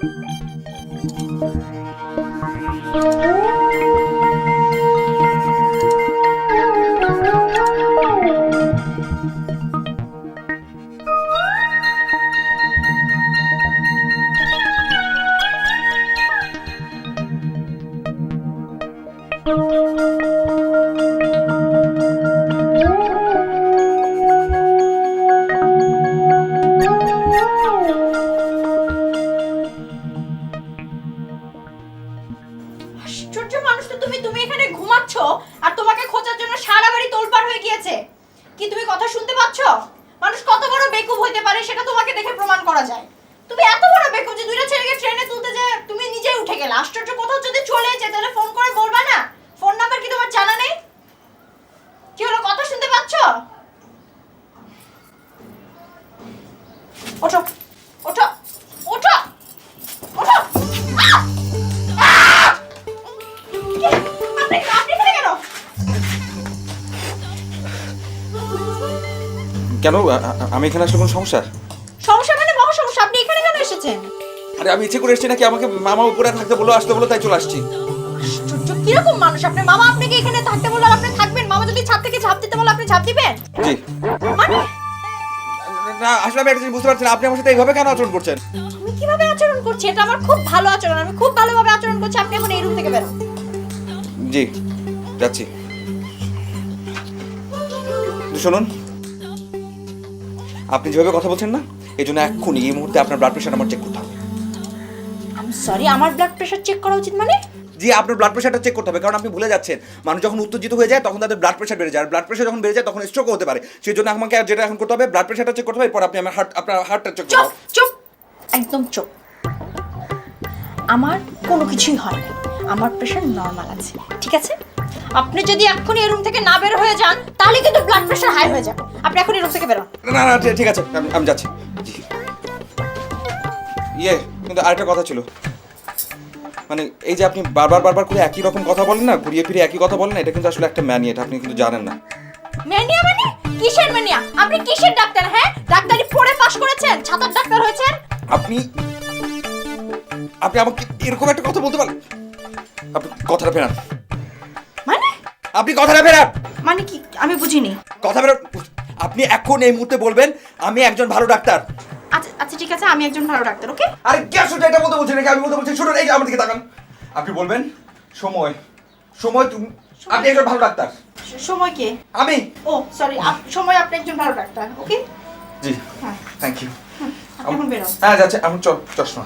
Thank you. আশ্চর্য মানুষ তো তুমি তুমি এখানে ঘুমাচ্ছ আর তোমাকে খোঁজার জন্য সারা বাড়ি তোলপাড় হয়ে গিয়েছে। কি তুমি কথা শুনতে পাচ্ছ? মানুষ কত বড় বেকুব হইতে পারে সেটা তোমাকে দেখে প্রমাণ করা যায়। তুমি এত বড় বেকুব যে দুইটা ছেলেকে ট্রেনে তুলতে যে তুমি নিজেই উঠে গেলে। আশ্চর্য কোথাও যদি চলে যেতে তাহলে ফোন করে বলবা না? ফোন নাম্বার কি তোমার জানা নেই? কি হলো, কথা শুনতে পাচ্ছ? ওঠো। কেন? আমি এখানে আসলে কোনো সমস্যা? সমস্যা মানে মহা সমস্যা আপনি এখানে কেন এসেছেন? আরে আমি ইচ্ছে করে এসেছি নাকি আমাকে মামা উপরে থাকতে বলো আসতে বলো তাই চলে আসছি। কীরকম মানুষ? আপনার মামা আপনাকে এখানে থাকতে বলল আপনি থাকবেন? মামা যদি ছাদ থেকে ঝাঁপ দিতে বলো আপনি ঝাঁপ দিবেন? জি। মানে? না আসলে আমি একটা জিনিস বুঝতে পারছি না আপনি আমার সাথে এইভাবে কেন আচরণ করছেন? আমি কীভাবে আচরণ করছি? এটা আমার খুব ভালো আচরণ আমি খুব ভালোভাবে আচরণ করছি আপনি এখন এই রুম থেকে বেরোন। জি যাচ্ছি। শুনুন আপনি যেভাবে কথা বলছেন না এই জন্য এক্ষুনি এই মুহূর্তে আপনার ব্লাড প্রেশার আমার চেক করতে হবে। সরি আমার ব্লাড প্রেশার চেক করা উচিত মানে? জি আপনার ব্লাড প্রেশারটা চেক করতে হবে কারণ আপনি ভুলে যাচ্ছেন। মানুষ যখন উত্তেজিত হয়ে যায় তখন তাদের ব্লাড প্রেশার বেড়ে যায় আর ব্লাড প্রেশার যখন বেড়ে যায় তখন স্ট্রোক হতে পারে। সেই জন্য আমাকে যেটা এখন করতে হবে ব্লাড প্রেশারটা চেক করতে হবে এরপর আপনি আমার হার্ট আপনার হার্টটা চেক করতে চুপ চুপ একদম চুপ। আমার কোনো কিছুই হয় না আমার প্রেশার নর্মাল আছে ঠিক আছে? আপনি যদি এক্ষুনি এই রুম থেকে না বের হয়ে যান তাহলে কিন্তু ব্লাড প্রেশার হাই হয়ে যাবে। আপনি এখন এই রুম থেকে বেরোন। না না ঠিক- আছে আমি আমি যাচ্ছি। জি ইয়ে কিন্তু আরেকটা কথা ছিল। মানে এই যে আপনি বারবার বারবার করে একই রকম কথা বলেন না ঘুরিয়ে ফিরে একই কথা বলেন না এটা কিন্তু আসলে একটা ম্যানি এটা আপনি কিন্তু জানেন না। ম্যানিয়া মানে? কিসের ম্যানিয়া আপনি কিসের ডাক্তার হ্যাঁ? ডাক্তারি পড়ে পাশ করেছেন ছাতার ডাক্তার হয়েছেন? আপনি আপনি আমাকে এরকম একটা কথা বলতে পারেন? আপনি কথাটা ফেরান। মানে? আপনি কথাটা ফেরান! মানে কি? আমি বুঝিনি। কথা ফেরান। আপনি এখন এই মুহূর্তে বলবেন আমি একজন ভালো ডাক্তার। আচ্ছা আচ্ছা ঠিক আছে আমি একজন ভালো ডাক্তার ওকে? আরে কে শুধু এটা বলতে বলছেন নাকি? আমি বলতে বলছি শুনুন এই যে আমার দিকে তাকান। আপনি বলবেন সময়। সময় তুমি আপনি একজন ভালো ডাক্তার। সময় কে? আমি? ও সরি সময় আপনি একজন ভালো ডাক্তার ওকে? জি থ্যাংক ইউ এখন বেরোন। হ্যাঁ যাচ্ছে। আমি চশমা।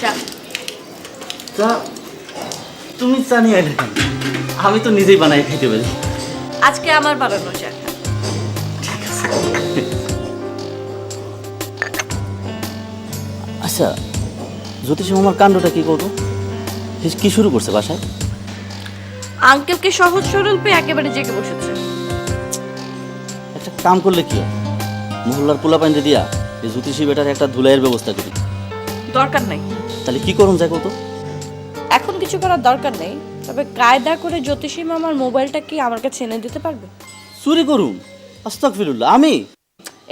চা তুমি চা নিয়ে এলে আমি তো নিজেই বানাই খেতে পারি। আজকে আমার বানানো চা। আচ্ছা জ্যোতিষ মামার কাণ্ডটা কি করব কি শুরু করছে বাসায়? আঙ্কেলকে সহজ সরল পেয়ে একেবারে জেগে বসেছে। একটা কাম করলে কি মহল্লার পোলা পাইন্দে দিয়া এই জ্যোতিষী বেটার একটা ধুলাইয়ের ব্যবস্থা করি। দরকার নেই। তাহলে কি করুন যায় কত এখন কিছু করার দরকার নেই তবে কায়দা করে জ্যোতিষী মামার মোবাইলটা কি আমার কাছে এনে দিতে পারবে? চুরি করুন। আস্তাক ফিরুল্লাহ আমি?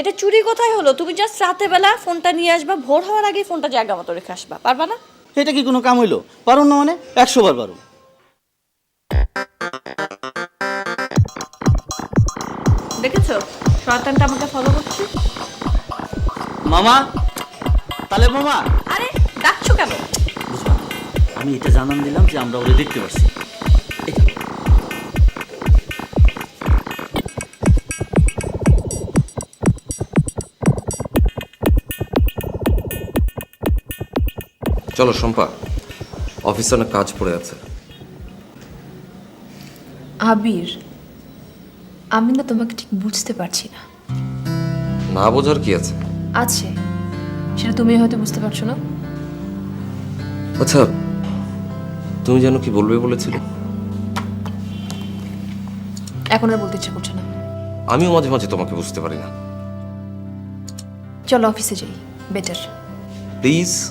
এটা চুরি কোথায় হলো? তুমি জাস্ট রাতে বেলা ফোনটা নিয়ে আসবা ভোর হওয়ার আগে ফোনটা জায়গা মতো রেখে আসবা পারবা না? এটা কি কোনো কাম হইল? পারুন না মানে? একশো বার পারুন। দেখেছ? শয়তানটা আমাকে ফলো করছে? মামা? তাহলে মামা? আরে ডাকছো কেন? আমি এটা জানান দিলাম যে আমরা ওরে দেখতে পাচ্ছি চলো শম্পা। অফিসে অনেক কাজ পড়ে আছে। আবির আমি না তোমাকে ঠিক বুঝতে পারছি না। না বোঝার কি আছে? আছে। সেটা তুমি হয়তো বুঝতে পারছ না। আচ্ছা তুমি যেন কি বলবে বলেছিলে? এখন আর বলতে ইচ্ছা করছে না। আমিও মাঝে মাঝে তোমাকে বুঝতে পারি না। চলো অফিসে যাই বেটার। প্লিজ।